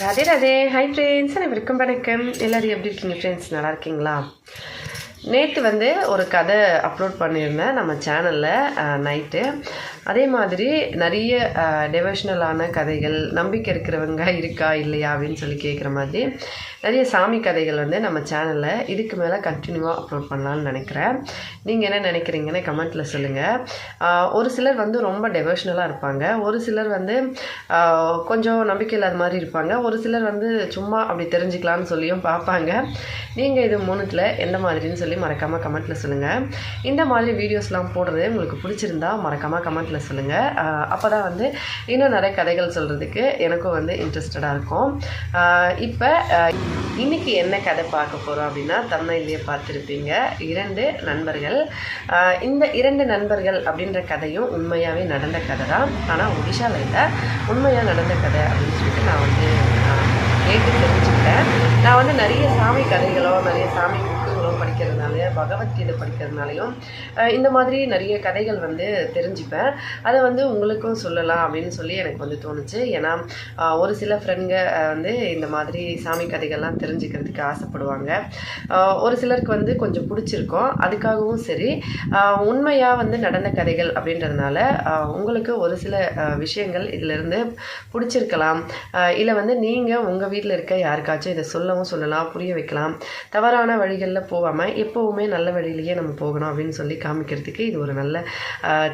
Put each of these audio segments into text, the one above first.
Radhe Radhe. Hi friends அனைவருக்கும் வணக்கம். எல்லோரும் எப்படி இருக்கீங்க ஃப்ரெண்ட்ஸ் நல்லா இருக்கீங்களா? நேற்று வந்து ஒரு கதை அப்லோட் பண்ணியிருந்தேன் நம்ம சேனலில் நைட்டு அதே மாதிரி நிறைய டெவோஷனலான கதைகள் நம்பிக்கை இருக்கிறவங்க இருக்கா இல்லையா அப்படின்னு சொல்லி கேட்குற மாதிரி நிறைய சாமி கதைகள் வந்து நம்ம சேனலில் இதுக்கு மேலே கண்டினியூவாக அப்லோட் பண்ணலான்னு நினைக்கிறேன். நீங்கள் என்ன நினைக்கிறீங்கன்னு கமெண்ட்டில் சொல்லுங்கள் ஒரு சிலர் வந்து ரொம்ப டெவோஷனலாக இருப்பாங்க. ஒரு சிலர் வந்து கொஞ்சம் நம்பிக்கை இல்லாத மாதிரி இருப்பாங்க. ஒரு சிலர் வந்து சும்மா அப்படி தெரிஞ்சுக்கலான்னு சொல்லியும் பார்ப்பாங்க. நீங்கள் இது மூணுத்தில் எந்த மாதிரின்னு சொல்லி மறக்காமல் கமெண்ட்டில் சொல்லுங்கள் இந்த மாதிரி வீடியோஸ்லாம் போடுறது உங்களுக்கு பிடிச்சிருந்தா மறக்காமல் கமெண்ட்டில் சொல்லுங்கள் அப்போ தான் வந்து இன்னும் நிறைய கதைகள் சொல்கிறதுக்கு எனக்கும் வந்து இன்ட்ரெஸ்டடாக இருக்கும். இப்போ இன்னைக்கு என்ன கதை பார்க்க போகிறோம் அப்படின்னா தமிழ்லேயே பார்த்துருப்பீங்க. இரண்டு நண்பர்கள். இந்த இரண்டு நண்பர்கள் அப்படின்ற கதையும் உண்மையாகவே நடந்த கதை தான். ஆனால் ஒடிஷாவில் இல்லை. உண்மையாக நடந்த கதை அப்படின்னு சொல்லிட்டு நான் வந்து கேட்டு தெரிஞ்சுக்கிட்டேன். நான் வந்து நிறைய சாமி கதைகளோ நிறைய சாமி புக்குகளோ படிக்கிறதுனால பகவத்கீதை படிக்கிறதுனாலையும் இந்த மாதிரி நிறைய கதைகள் வந்து தெரிஞ்சுப்பேன். அதை வந்து உங்களுக்கும் சொல்லலாம் அப்படின்னு சொல்லி எனக்கு வந்து தோணுச்சு. ஏன்னா ஒரு சில ஃப்ரெண்டுங்க வந்து இந்த மாதிரி சாமி கதைகள்லாம் தெரிஞ்சுக்கிறதுக்கு ஆசைப்படுவாங்க. ஒரு சிலருக்கு வந்து கொஞ்சம் பிடிச்சிருக்கும். அதுக்காகவும் சரி உண்மையாக வந்து நடந்த கதைகள் அப்படின்றதுனால உங்களுக்கு ஒரு சில விஷயங்கள் இதிலிருந்து பிடிச்சிருக்கலாம். இல்லை வந்து நீங்கள் உங்கள் வீட்டில் இருக்க யாருக்காச்சும் இதை சொல்லவும் சொல்லலாம் புரிய வைக்கலாம். தவறான வழிகளில் போகாமல் எப்போவுமே நல்ல வழியிலேயே நம்ம போகணும் அப்படின்னு சொல்லி காமிக்கிறதுக்கு இது ஒரு நல்ல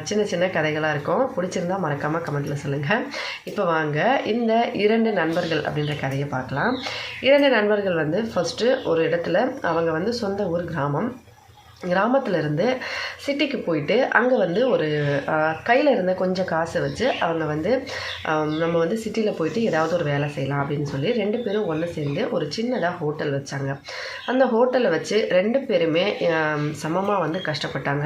சின்ன சின்ன கதைகளாக இருக்கும். பிடிச்சிருந்தா மறக்காமல் கமெண்ட்டில் சொல்லுங்கள் இப்போ வாங்க இந்த இரண்டு நண்பர்கள் அப்படின்ற கதையை பார்க்கலாம். இரண்டு நண்பர்கள் வந்து ஃபஸ்ட்டு ஒரு இடத்துல அவங்க வந்து சொந்த ஊர் கிராமம். கிராமத்தில் இருந்து சிட்டிக்கு போயிட்டு அங்கே வந்து ஒரு கையில் இருந்த கொஞ்சம் காசை வச்சு அவங்க வந்து நம்ம வந்து சிட்டியில் போயிட்டு ஏதாவது ஒரு வேலை செய்யலாம் அப்படின்னு சொல்லி ரெண்டு பேரும் ஒன்று சேர்ந்து ஒரு சின்னதாக ஹோட்டல் வச்சாங்க. அந்த ஹோட்டலை வச்சு ரெண்டு பேருமே சமமாக வந்து கஷ்டப்பட்டாங்க.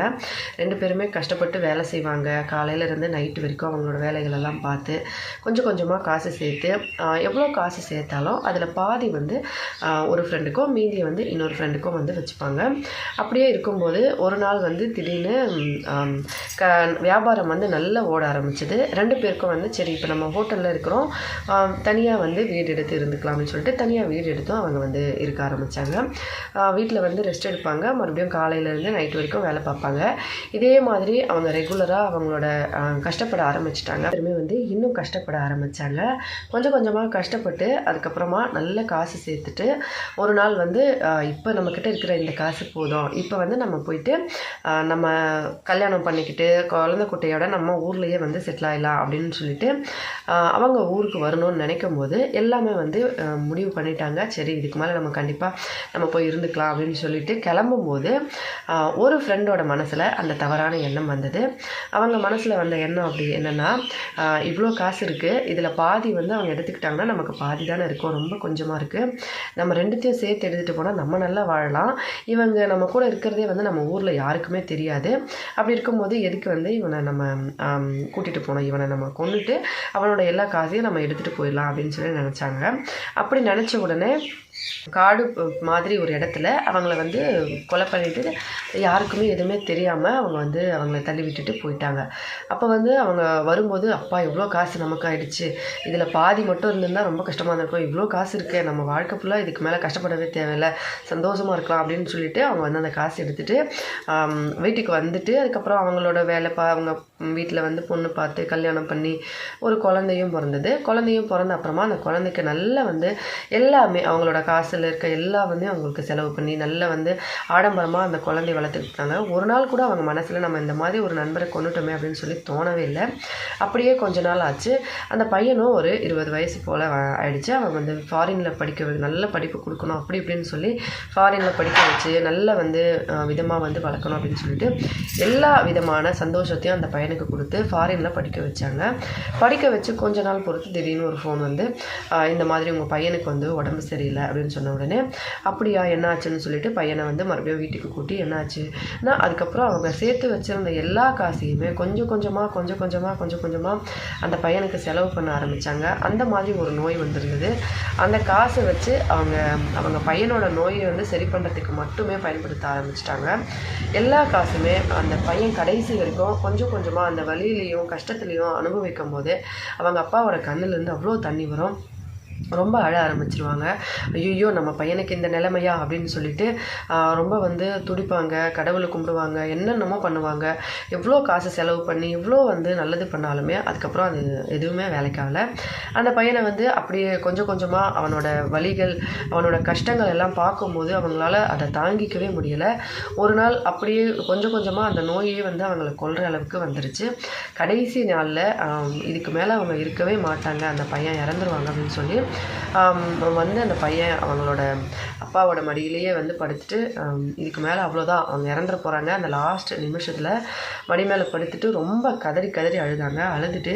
ரெண்டு பேருமே கஷ்டப்பட்டு வேலை செய்வாங்க. காலையிலேருந்து நைட்டு வரைக்கும் அவங்களோட வேலைகளெல்லாம் பார்த்து கொஞ்சம் கொஞ்சமாக காசு சேர்த்து எவ்வளோ காசு சேர்த்தாலும் அதில் பாதி வந்து ஒரு ஃப்ரெண்டுக்கும் மீதியை வந்து இன்னொரு ஃப்ரெண்டுக்கும் வந்து வச்சுப்பாங்க. அப்படியே இருக்கும்போது ஒரு நாள் வந்து திடீர்னு க வியாபாரம் வந்து நல்லா ஓட ஆரம்பிச்சது. ரெண்டு பேருக்கும் வந்து சரி இப்போ நம்ம ஹோட்டலில் இருக்கிறோம். தனியாக வந்து வீடு எடுத்து இருந்துக்கலாம்னு சொல்லிட்டு தனியாக வீடு எடுத்தும் அவங்க வந்து இருக்க ஆரம்பித்தாங்க வீட்டில் வந்து ரெஸ்ட் எடுப்பாங்க. மறுபடியும் காலையிலேருந்து நைட் வரைக்கும் வேலை பார்ப்பாங்க. இதே மாதிரி அவங்க ரெகுலராக அவங்களோட கஷ்டப்பட ஆரம்பிச்சிட்டாங்க. திரும்பி வந்து இன்னும் கஷ்டப்பட ஆரம்பித்தாங்க கொஞ்சம் கொஞ்சமாக கஷ்டப்பட்டு அதுக்கப்புறமா நல்ல காசு சேர்த்துட்டு ஒரு நாள் வந்து இப்போ நம்மக்கிட்ட இருக்கிற இந்த காசு போதும். இப்போ வந்து நம்ம போயிட்டு நம்ம கல்யாணம் பண்ணிக்கிட்டு குழந்தை குட்டையோட நம்ம ஊர்லேயே வந்து செட்டில் ஆகிடலாம் அப்படின்னு சொல்லிட்டு அவங்க ஊருக்கு வரணும்னு நினைக்கும் போது எல்லாமே வந்து முடிவு பண்ணிட்டாங்க. சரி இதுக்கு மேலே நம்ம கண்டிப்பாக நம்ம போய் இருந்துக்கலாம் அப்படின்னு சொல்லிட்டு கிளம்பும்போது ஒரு ஃப்ரெண்டோட மனசில் அந்த தவறான எண்ணம் வந்தது. அவங்க மனசில் வந்த எண்ணம் அப்படி என்னென்னா இவ்வளோ காசு இருக்குது இதில் பாதி வந்து அவங்க எடுத்துக்கிட்டாங்கன்னா நமக்கு பாதி தானே இருக்கும். ரொம்ப கொஞ்சமாக இருக்குது நம்ம ரெண்டுத்தையும் சேர்த்து எடுத்துகிட்டு போனால் நம்ம நல்லா வாழலாம். இவங்க நம்ம கூட இருக்கிறதே வந்து நம்ம ஊரில் யாருக்குமே தெரியாது. அப்படி இருக்கும்போது எதுக்கு வந்து இவனை நம்ம கூட்டிகிட்டு போனோம்? இவனை நம்ம கொண்டுட்டு அவனோட எல்லா காசையும் நம்ம எடுத்துகிட்டு போயிடலாம் அப்படின்னு சொல்லி நினச்சாங்க. அப்படி நினச்ச உடனே காடு மாதிரி ஒரு இடத்துல அவங்கள வந்து கொலை பண்ணிட்டு யாருக்குமே எதுவுமே தெரியாமல் அவங்க வந்து அவங்கள தள்ளி விட்டுட்டு போயிட்டாங்க. அப்போ வந்து அவங்க வரும்போது அப்பா இவ்வளோ காசு நமக்கு ஆயிடுச்சு இதில் பாதி மட்டும் இருந்திருந்தால் ரொம்ப கஷ்டமாக இருந்திருக்கும். இவ்வளோ காசு இருக்கு. நம்ம வாழ்க்கை ஃபுல்லாக இதுக்கு மேலே கஷ்டப்படவே தேவையில்ல. சந்தோஷமாக இருக்கலாம். அப்படின்னு சொல்லிட்டு அவங்க வந்து அந்த காசு எடுத்துட்டு வீட்டுக்கு வந்துட்டு அதுக்கப்புறம் அவங்களோட வேலை பா அவங்க வீட்டில் வந்து பொண்ணு பார்த்து கல்யாணம் பண்ணி ஒரு குழந்தையும் பிறந்தது. குழந்தையும் பிறந்த அப்புறமா அந்த குழந்தைக்கு நல்லா வந்து எல்லாமே அவங்களோட காசில் இருக்க எல்லா வந்து அவங்களுக்கு செலவு பண்ணி நல்லா வந்து ஆடம்பரமாக அந்த குழந்தைய வளர்த்துக்கிட்டாங்க. ஒரு நாள் கூட அவங்க மனசில் நம்ம இந்த மாதிரி ஒரு நண்பரை கொண்டுட்டோமே அப்படின்னு சொல்லி தோணவே இல்லை. அப்படியே கொஞ்ச நாள் ஆச்சு. அந்த பையனும் ஒரு இருபது வயசு போல் ஆயிடுச்சு. அவன் வந்து ஃபாரினில் படிக்க நல்ல படிப்பு கொடுக்கணும் அப்படி இப்படின்னு சொல்லி ஃபாரினில் படிக்க வச்சு நல்ல வந்து விதமாக வந்து வளர்க்கணும் அப்படின்னு சொல்லிட்டு எல்லா விதமான சந்தோஷத்தையும் அந்த பையனுக்கு கொடுத்து ஃபாரினில் படிக்க வச்சாங்க. படிக்க வச்சு கொஞ்ச நாள் பொறுத்து திடீர்னு ஒரு ஃபோன் வந்து இந்த மாதிரி உங்கள் பையனுக்கு வந்து உடம்பு சரியில்லை அப்படின்னு அப்படின்னு சொன்ன உடனே அப்படியா என்ன ஆச்சுன்னு சொல்லிட்டு பையனை வந்து மறுபடியும் வீட்டுக்கு கூட்டி என்னாச்சு? நான் அதுக்கப்புறம் அவங்க சேர்த்து வச்சிருந்த எல்லா காசையுமே கொஞ்சம் கொஞ்சமாக கொஞ்சம் கொஞ்சமாக கொஞ்சம் கொஞ்சமாக அந்த பையனுக்கு செலவு பண்ண ஆரம்பித்தாங்க அந்த மாதிரி ஒரு நோய் வந்திருந்தது. அந்த காசை வச்சு அவங்க அவங்க பையனோட நோயை வந்து சரி பண்ணுறதுக்கு மட்டுமே பயன்படுத்த ஆரம்பிச்சிட்டாங்க. எல்லா காசுமே அந்த பையன் கடைசி வரைக்கும் கொஞ்சம் கொஞ்சமாக அந்த வழியிலையும் கஷ்டத்துலேயும் அனுபவிக்கும் போது அவங்க அப்பாவோட கண்ணுலேருந்து அவ்வளோ தண்ணி வரும். ரொம்ப அழ ஆரம்பிச்சிருவாங்க. ஐயோ நம்ம பையனுக்கு இந்த நிலைமையா? அப்படின்னு சொல்லிட்டு ரொம்ப வந்து துடிப்பாங்க கடவுளை கும்பிடுவாங்க என்னென்னமோ பண்ணுவாங்க. எவ்வளோ காசு செலவு பண்ணி எவ்வளோ வந்து நல்லது பண்ணாலுமே அதுக்கப்புறம் அது எதுவுமே வேலைக்காகல அந்த பையனை வந்து அப்படியே கொஞ்சம் கொஞ்சமாக அவனோட வழிகள் அவனோட கஷ்டங்கள் எல்லாம் பார்க்கும்போது அவங்களால அதை தாங்கிக்கவே முடியலை. ஒரு நாள் அப்படியே கொஞ்சம் கொஞ்சமாக அந்த நோயே வந்து அவங்கள கொல்ற அளவுக்கு வந்துருச்சு. கடைசி நாளில் இதுக்கு மேலே அவங்க இருக்கவே மாட்டாங்க. அந்த பையன் இறந்துருவாங்க அப்படின்னு சொல்லி வந்து அந்த பையன் அவங்களோட அப்பாவோட மடியிலேயே வந்து படுத்துட்டு இதுக்கு மேலே அவ்வளோதான் அவங்க இறந்துட போகிறாங்க அந்த லாஸ்ட் நிமிஷத்தில் மடி மேலே படுத்துட்டு ரொம்ப கதறி கதறி அழுதாங்க. அழுதுட்டு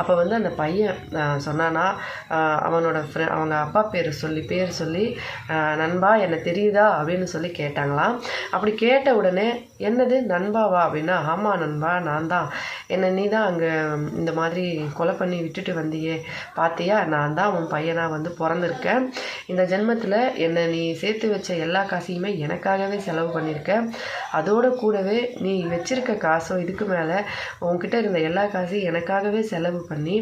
அப்போ வந்து அந்த பையன் ஆ, சொன்னானா அவனோட ஃப்ரெ அவங்க அப்பா பேர் சொல்லி பேர் சொல்லி நண்பா என்ன தெரியுதா? அப்படின்னு சொல்லி கேட்டாங்களாம். அப்படி கேட்ட உடனே என்னது நண்பாவா அப்படின்னா ஆமாம் நண்பா நான் தான். என்னை நீ தான் அங்கே இந்த மாதிரி கொலை பண்ணி விட்டுட்டு வந்தியே. பார்த்தியா நான் தான் உன் நான் வந்து பிறந்திருக்கேன். இந்த ஜென்மத்தில் என்னை நீ சேர்த்து வச்ச எல்லா காசையுமே எனக்காகவே செலவு பண்ணியிருக்க. அதோட கூடவே நீ வச்சிருக்க காசோ இதுக்கு மேலே உன்கிட்ட இருந்த எல்லா காசையும் எனக்காகவே செலவு பண்ணி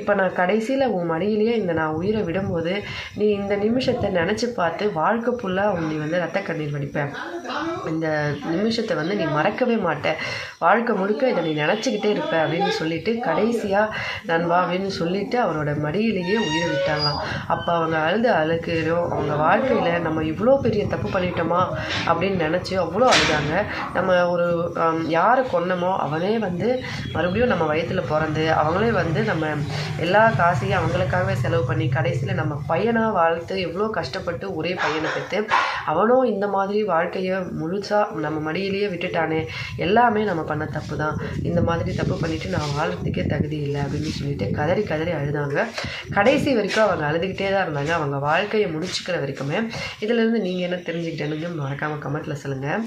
இப்போ நான் கடைசியில் உன் மடியிலேயே இந்த நான் உயிரை விடும்போது நீ இந்த நிமிஷத்தை நினச்சி பார்த்து வாழ்க்கை ஃபுல்லாக நீ வந்து ரத்த கண்ணீர் வடிப்பேன். இந்த நிமிஷத்தை வந்து நீ மறக்கவே மாட்ட. வாழ்க்கை முழுக்க இதை நீ நினச்சிக்கிட்டே இருப்ப அப்படின்னு சொல்லிட்டு கடைசியாக நண்பா அப்படின்னு சொல்லிட்டு அவரோட மடியிலேயே உயிரை விட்டாங்களாம் அப்போ அவங்க அழுது அழுக்கிறோம் அவங்க வாழ்க்கையில் நம்ம இவ்வளோ பெரிய தப்பு பண்ணிட்டோமா அப்படின்னு நினச்சி அவ்வளோ அழுதாங்க. நம்ம ஒரு யாரை கொன்னமோ அவனே வந்து மறுபடியும் நம்ம வயித்துல பிறந்து அவங்களே வந்து நம்ம எல்லா காசையும் அவங்களுக்காகவே செலவு பண்ணி கடைசியில் நம்ம பையனாக வாழ்த்து எவ்வளோ கஷ்டப்பட்டு ஒரே பையனை பெற்று அவனும் இந்த மாதிரி வாழ்க்கையை முழுசாக நம்ம மடியிலேயே விட்டுட்டானே. எல்லாமே நம்ம பண்ண தப்பு தான் இந்த மாதிரி தப்பு பண்ணிவிட்டு நான் வாழ்றதுக்கே தகுதி இல்லை அப்படின்னு சொல்லிட்டு கதறி கதறி அழுதாங்க. கடைசி வரைக்கும் அவங்க அழுதுகிட்டே தான் இருந்தாங்க. அவங்க வாழ்க்கையை முடிச்சுக்கிற வரைக்குமே இதிலிருந்து நீங்கள் என்ன தெரிஞ்சுக்கிட்டேன்னு மறக்காமல் கமெண்ட்டில் சொல்லுங்கள்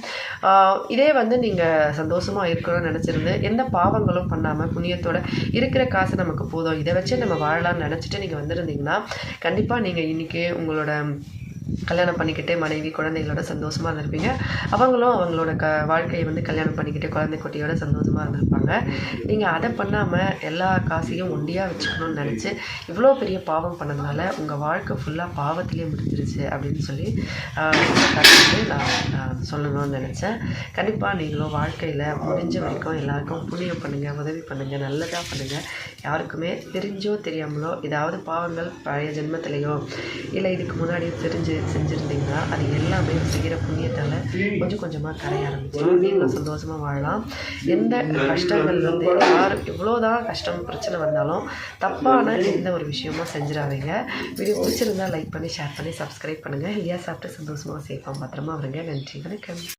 இதே வந்து நீங்கள் சந்தோஷமாக இருக்கணும்னு நினச்சிருந்து எந்த பாவங்களும் பண்ணாமல் புண்ணியத்தோட இருக்கிற காசு நமக்கு போதும். இதை வச்சு நம்ம வாழலாம்னு நினச்சிட்டு நீங்கள் வந்திருந்தீங்கன்னா கண்டிப்பாக நீங்கள் இன்றைக்கி உங்களோட கல்யாணம் பண்ணிக்கிட்டே மனைவி குழந்தைகளோட சந்தோஷமாக இருந்திருப்பீங்க. அவங்களும் அவங்களோட க வாழ்க்கையை வந்து கல்யாணம் பண்ணிக்கிட்டு குழந்தை குட்டியோட சந்தோஷமாக இருந்திருப்பாங்க. நீங்கள் அதை பண்ணாமல் எல்லா காசையும் ஒண்டியாக வச்சுக்கணும்னு நினச்சி இவ்வளோ பெரிய பாவம் பண்ணதுனால உங்கள் வாழ்க்கை ஃபுல்லாக பாவத்திலே முடிஞ்சிருச்சு அப்படின்னு சொல்லி ஆஹ், நான் சொல்லணும்னு நினச்சேன். கண்டிப்பாக நீங்களும் வாழ்க்கையில் முடிஞ்ச வரைக்கும் எல்லாருக்கும் புண்ணியம் பண்ணுங்கள் உதவி பண்ணுங்கள் நல்லதாக பண்ணுங்கள் யாருக்குமே தெரிஞ்சோ தெரியாமலோ ஏதாவது பாவங்கள் பழைய ஜென்மத்திலையோ இல்லை இதுக்கு முன்னாடி தெரிஞ்சு செஞ்சுருந்தீங்கன்னா அது எல்லாமே செய்கிற புண்ணியத்தால் கொஞ்சம் கொஞ்சமாக கரைய ஆரம்பிச்சிடும் நீங்களும் சந்தோஷமாக வாழலாம். எந்த கஷ்டங்கள் வந்து யார் எவ்வளோதான் கஷ்டம் பிரச்சனை வந்தாலும் தப்பான எந்த ஒரு விஷயமும் செஞ்சிடாதீங்க. வீடியோ பிடிச்சிருந்தா லைக் பண்ணி ஷேர் பண்ணி சப்ஸ்கிரைப் பண்ணுங்கள் ஹெல்த்தியாக சாப்பிட்டு சந்தோஷமாக சேஃபாக பத்திரமா வருங்க நன்றி. வணக்கம்.